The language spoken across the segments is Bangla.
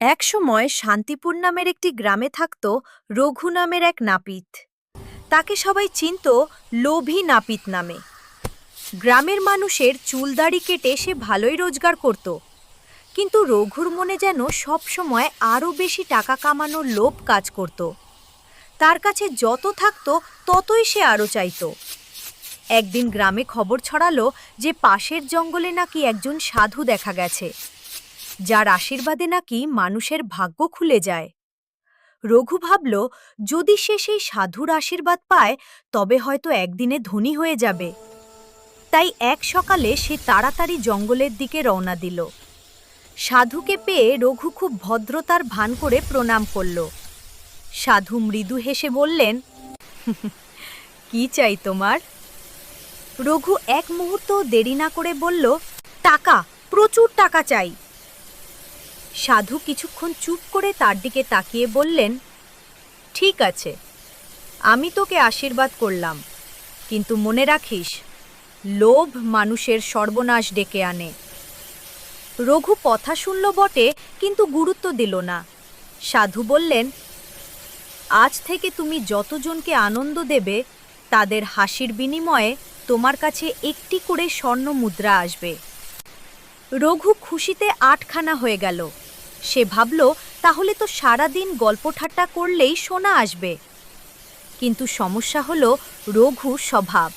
একসময় শান্তিপুর নামের একটি গ্রামে থাকত রঘু নামের এক নাপিত। তাকে সবাই চিনত লোভী নাপিত নামে। গ্রামের মানুষের চুলদাড়ি কেটে সে ভালোই রোজগার করত। কিন্তু রঘুর মনে যেন সবসময় আরও বেশি টাকা কামানোর লোভ কাজ করত। তার কাছে যত থাকত ততই সে আরও চাইতো। একদিন গ্রামে খবর ছড়ালো যে পাশের জঙ্গলে নাকি একজন সাধু দেখা গেছে। যার আশীর্বাদে নাকি মানুষের ভাগ্য খুলে যায়। রঘু ভাবল, যদি সে সেই সাধুর আশীর্বাদ পায়, তবে হয়তো একদিনে ধনী হয়ে যাবে। তাই এক সকালে সে তাড়াতাড়ি জঙ্গলের দিকে রওনা দিল। সাধুকে পেয়ে রঘু খুব ভদ্রতার ভান করে প্রণাম করল। সাধু মৃদু হেসে বললেন, কি চাই তোমার? রঘু এক মুহূর্ত দেরি না করে বলল, টাকা, প্রচুর টাকা চাই। সাধু কিছুক্ষণ চুপ করে তার দিকে তাকিয়ে বললেন, ঠিক আছে, আমি তোকে আশীর্বাদ করলাম, কিন্তু মনে রাখিস, লোভ মানুষের সর্বনাশ ডেকে আনে। রঘু কথা শুনল বটে, কিন্তু গুরুত্ব দিল না। সাধু বললেন, আজ থেকে তুমি যতজনকে আনন্দ দেবে, তাদের হাসির বিনিময়ে তোমার কাছে একটি করে স্বর্ণ মুদ্রা আসবে রঘু খুশিতে আটখানা হয়ে গেল। সে ভাবল, তাহলে তো সারাদিন গল্প ঠাট্টা করলেই সোনা আসবে। কিন্তু সমস্যা হল রঘু স্বভাব।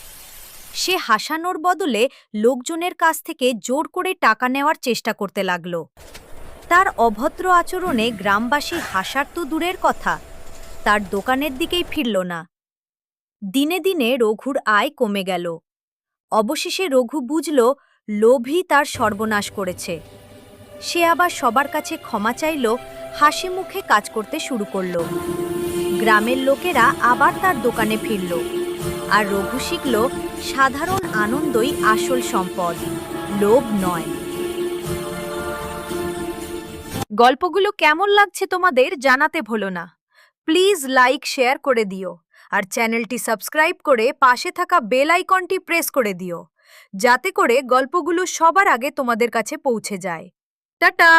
সে হাসানোর বদলে লোকজনের কাছ থেকে জোর করে টাকা নেওয়ার চেষ্টা করতে লাগল। তার অভদ্র আচরণে গ্রামবাসী হাসার তো দূরের কথা, তার দোকানের দিকেই ফিরল না। দিনে দিনে রঘুর আয় কমে গেল। অবশেষে রঘু বুঝল, লোভই তার সর্বনাশ করেছে। সে আবার সবার কাছে ক্ষমা চাইল, হাসি মুখে কাজ করতে শুরু করল। গ্রামের লোকেরা আবার তার দোকানে ফিরল আর রঘু শিখল, সাধারণ আনন্দই আসল সম্পদ, লোভ নয়। গল্পগুলো কেমন লাগছে তোমাদের জানাতে ভুলো না। প্লিজ লাইক, শেয়ার করে দিও আর চ্যানেলটি সাবস্ক্রাইব করে পাশে থাকা বেল আইকনটি প্রেস করে দিও, যাতে করে গল্পগুলো সবার আগে তোমাদের কাছে পৌঁছে যায়। টাটা।